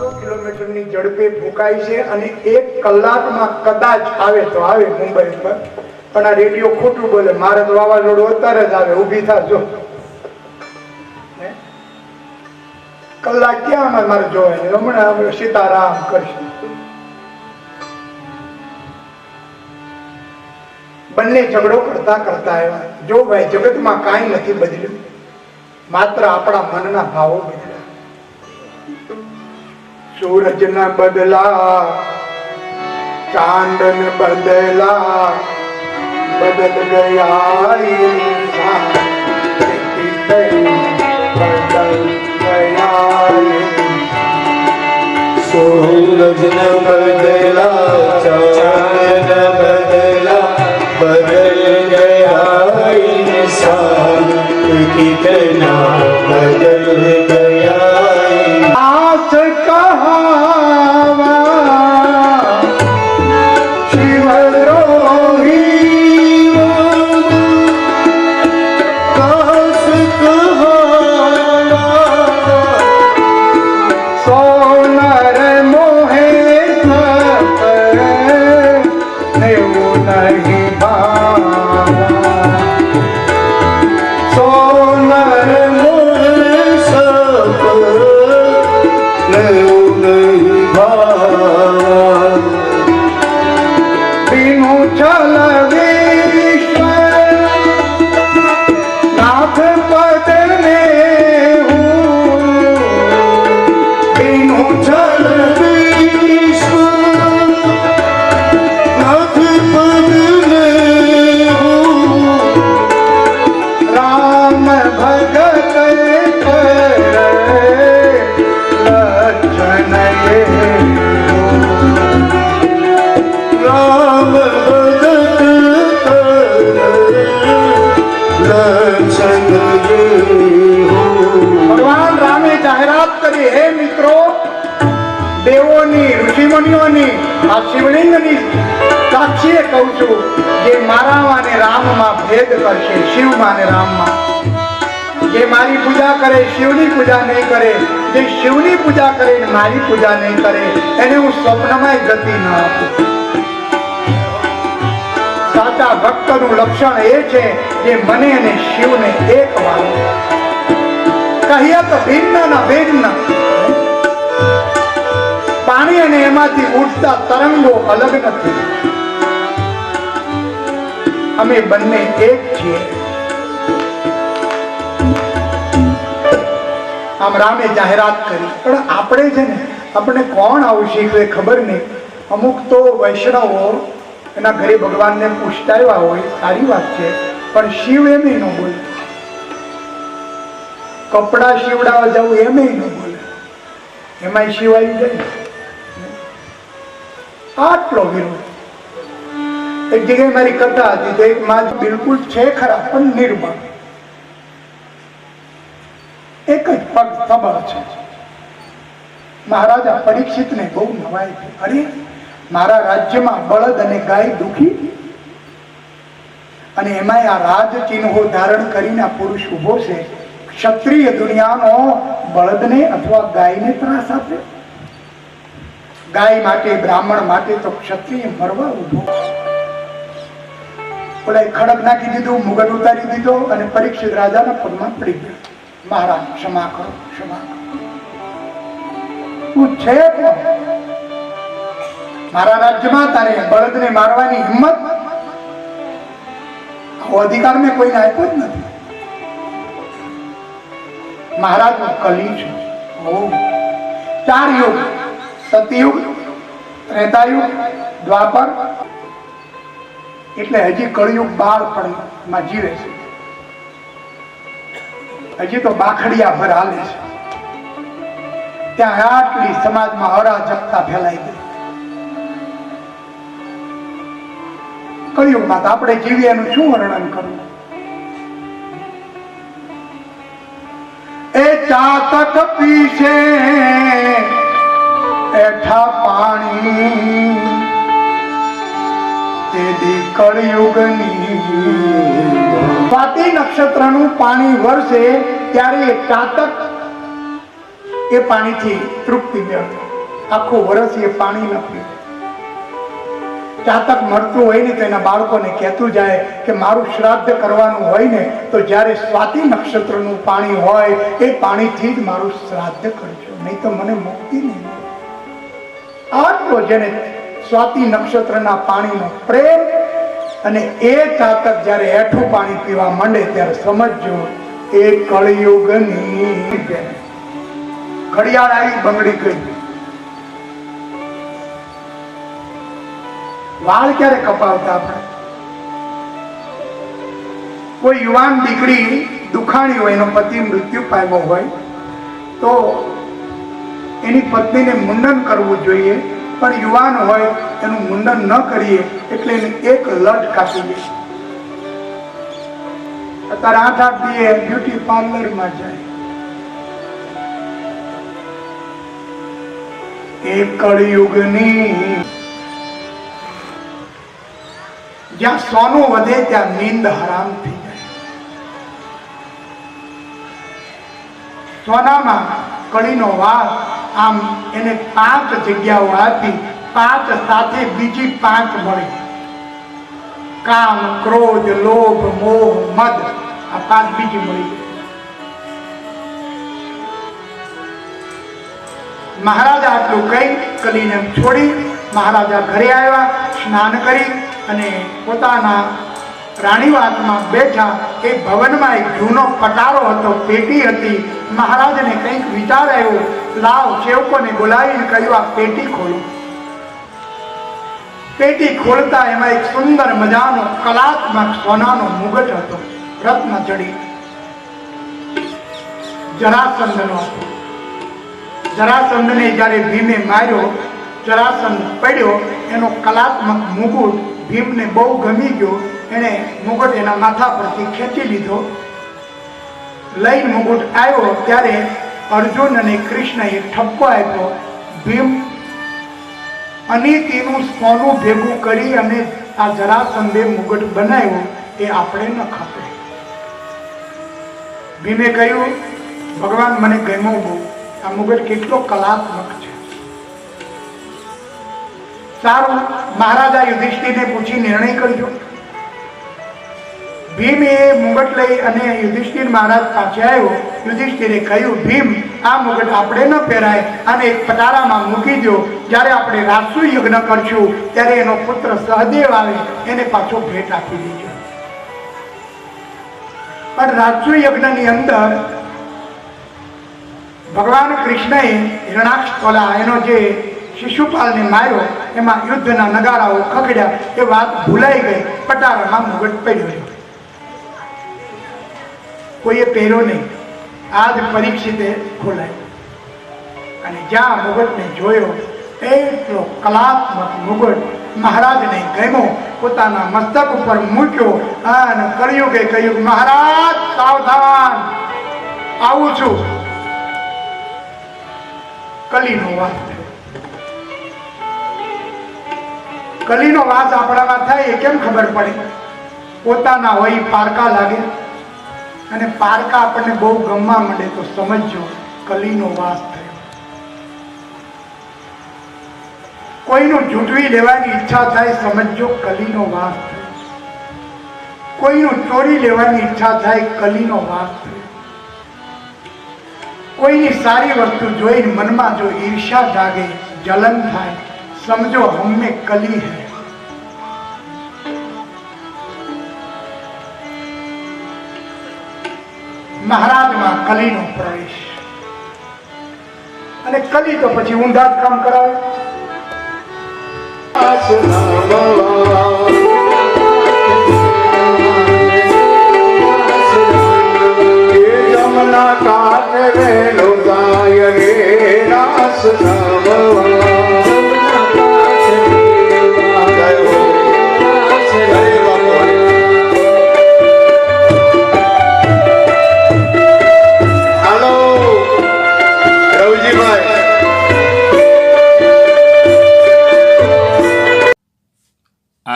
પાંચસો કિલોમીટરની ઝડપે ફૂંકાય છે અને એક કલાકમાં કદાચ આવે તો આવે મુંબઈ પર પણ આ રેડિયો ખોટું બોલે. મારે તો વાવાઝોડું અત્યારે જ આવે. ઊભી થાજો કલાક ક્યાં અમે મારે જોવાય હમણાં આપણે સીતારામ કરશું. બંને ઝઘડો કરતા કરતા આવ્યા. જો ભાઈ, જગતમાં કાંઈ નથી બદલ્યું. માત્ર આપણા મનના ભાવો બદલ્યા. સૂરજ ન બદલા ચાંદ ન બદલા બદલ ગયા બદલ ગયા સૂરજ ન બદલા ચાંદ ન બદલા બદલ ગયા ઇન્સાન કિતના બદલ ગયા બીનું શિવલિંગની સાક્ષીએ કહું છું જે મારામાં અને રામમાં ભેદ કરશે શિવમાં અને રામમાં. જે મારી પૂજા કરે, શિવની પૂજા નહીં કરે, જે શિવની પૂજા કરે મારી પૂજા નહીં કરે, એને હું સ્વપ્નમાં ગતિ ન આપું. સાચા ભક્તનું લક્ષણ એ છે જે મને અને શિવને એક માને. કહીએ તો ભિન્ન ન ભિન્ન. પાણી અને એમાંથી ઉઠતા તરંગો અલગ નથી. અમે બંને એક છીએ. આમ રામે જાહેરાત કરી, પણ આપણે છે ને, આપણે કોણ આવું શીખવે ખબર નહીં. અમુક તો વૈષ્ણવો એના ઘરે ભગવાનને પૂછતા હોય, સારી વાત છે, પણ શિવ એમ ન બોલે. કપડા શિવડાવવા જવું એમ ન બોલે. એમાં શિવાય જાય આટલો વિરોધ. એક જગ્યાએ મારી કથા હતી તો એક માં બિલકુલ છે ખરા, પણ નિર્મળ. એક જ પગ સબળ છે. મહારાજા પરીક્ષિતને બહુ નવાય છે અરે, મારા રાજ્યમાં બળદ અને ગાય દુખી? અને એમાંય આ રાજ ચિહ્નો ધારણ કરીને આ પુરુષ ઊભો છે. ક્ષત્રિય દુનિયાનો બળદને અથવા ગાયને ત્રાસ આપે? ગાય માટે, બ્રાહ્મણ માટે તો ક્ષત્રિય મરવા ઊભો ઓલા ખડક નાખી દીધું, મુગટ ઉતારી દીધો અને પરીક્ષિત રાજાના પગમાં પડી ગયો. મહારાજ, ક્ષમા કરો ક્ષમા કરો. તું છે મારા રાજ્યમાં તારે બળદને મારવાની હિંમત. આવો અધિકાર મેં કોઈને આપ્યો જ નથી. મહારાજ કલી છું. ચાર યુગ. સતયુગ, ત્રેતાયુગ, દ્વાપર. એટલે હજી કળિયુગ બાળપણમાં જીવે છે. હજી તો બાખડિયા ભર હાલે છે. ત્યાં આટલી સમાજમાં અરાજકતા ફેલાઈ ગઈ. કળિયુગમાં તો આપણે જીવીએ એનું શું વર્ણન કરવું? એ ચાતક પીશે. એઠા પાણી કળિયુગની સ્વાતિ નક્ષત્રનું પાણી વરસે ત્યારે ચાતક એ પાણીથી તૃપ્તિ મેળવે. આખું વરસ એ પાણી ન ચાતક મળતું હોય ને તો એના બાળકોને કહેતું જાય કે મારું શ્રાદ્ધ કરવાનું હોય ને તો જ્યારે સ્વાતિ નક્ષત્રનું પાણી હોય, એ પાણીથી જ મારું શ્રાદ્ધ કરજો. નહીં તો મને મુક્તિ નહીં આટલો જેને સ્વાતિ નક્ષત્રના પાણીનો પ્રેમ અને એ ચાતક જ્યારે હેઠું પાણી પીવા માંડે ત્યારે સમજજો, એ કળિયુગની. ઘડિયાળ આવી બંગડી ગઈ વાળ ક્યારે કપાવતા આપણે કોઈ યુવાન દીકરી દુખાણી હોય, એનો પતિ મૃત્યુ પામ્યો હોય, તો એની પત્નીને મુંડન કરવું જોઈએ. પણ યુવાન હોય, એનું મુંડન ન કરીએ એટલે એની એક લટ કાપી દે. અત્યારે આઠ આઠ દીએ બ્યુટી પાર્લરમાં જાય. જ્યાં સોનું વધે ત્યાં નીંદ હરામ થઈ જાય. સોનામાં કળીનો વાસ આમ એને પાંચ જગ્યાઓ આપી, પાંચ સાથે બીજી પાંચ મળી. કામ, ક્રોધ, લોભ, મોહ, મદ, આ પાંચ બીજી મળી. મહારાજા આટલું કહી, કલીને છોડી, મહારાજા ઘરે આવ્યા, સ્નાન કરી અને પોતાના રાણીવાસમાં બેઠા એ ભવનમાં એક જૂનો પટારો હતો. પેટી હતી. મહારાજને કંઈક વિચાર આવ્યો. લાવ, સેવકોને બોલાવીને કહ્યું, આ પેટી ખોલો. પેટી ખોલતા એમાં એક સુંદર મજાનો કલાત્મક સોનાનો મુગટ હતો. રત્ન જડી જરાસંધનો. જરાસંધને જ્યારે ભીમે માર્યો, જરાસંધ પડ્યો, એનો કલાત્મક મુગુટ ભીમને બહુ ગમી ગયો. એણે મુગટ એના માથા પરથી ખેંચી લીધો. લઈ મુગટ આવ્યો ત્યારે અર્જુન અને કૃષ્ણએ ઠપકો આપ્યો. ભીમ, અનિતિનું સોનું ભેગું કરી અને આ જરાસંધે મુગટ બનાવ્યો એ આપણે ન ખપે. ભીમે કહ્યું, ભગવાન મને ગમ્યો બહુ. આ મુગટ કેટલો કલાત્મક છે. સારું, મહારાજા યુધિષ્ઠિરને પૂછી નિર્ણય કરજો. ભીમ એ મુગટ લઈ અને યુધિષ્ઠિર મહારાજ પાસે આવ્યો. યુધિષ્ઠિરે કહ્યું, ભીમ, આ મુગટ આપણે ન પહેરાય. અને એક પટારામાં મૂકી દો જ્યારે આપણે રાસુ યજ્ઞ કરશું, ત્યારે એનો પુત્ર સહદેવ આવે, એને પાછો ભેટ આપી દેજો. પણ રાજસુ યજ્ઞની અંદર ભગવાન કૃષ્ણએ હિરણાક્ષ કોલા એનો જે શિશુપાલને માર્યો, એમાં યુદ્ધના નગારાઓ ખગડ્યા એ વાત ભૂલાઈ ગઈ. પટારામાં મુગટ પડ્યો. કોઈએ પહેરો નહીં. આજ પરીક્ષિતે ખોલાય. અને જ્યાં મુગટને જોયો, એટલો કલાત્મક મુગટ મહારાજને ગમ્યો, પોતાના મસ્તક ઉપર મૂક્યો અને કર્યું કે કહ્યું, મહારાજ, સાવધાન, આવું છું. કલીનો વાસ કલીનો વાસ આપણામાં થાય એ કેમ ખબર પડે? પોતાના હોય પારકા લાગે. અને પારકા આપણને બહુ ગમવા માંડે તો સમજજો, કલીનો વાસ થયો. કોઈનું જૂટવી લેવાની ઈચ્છા થાય, સમજજો, કલીનો વાસ થયો. કોઈનું ચોરી લેવાની ઈચ્છા થાય, કલીનો વાસ થયો. કોઈની સારી વસ્તુ જોઈને મનમાં જો ઈર્ષા જાગે, જલન થાય, સમજો હમને કલી હૈ. મહારાજમાં કલીનો પ્રવેશ. અને કલી તો પછી ઊંધા કામ કરાવે.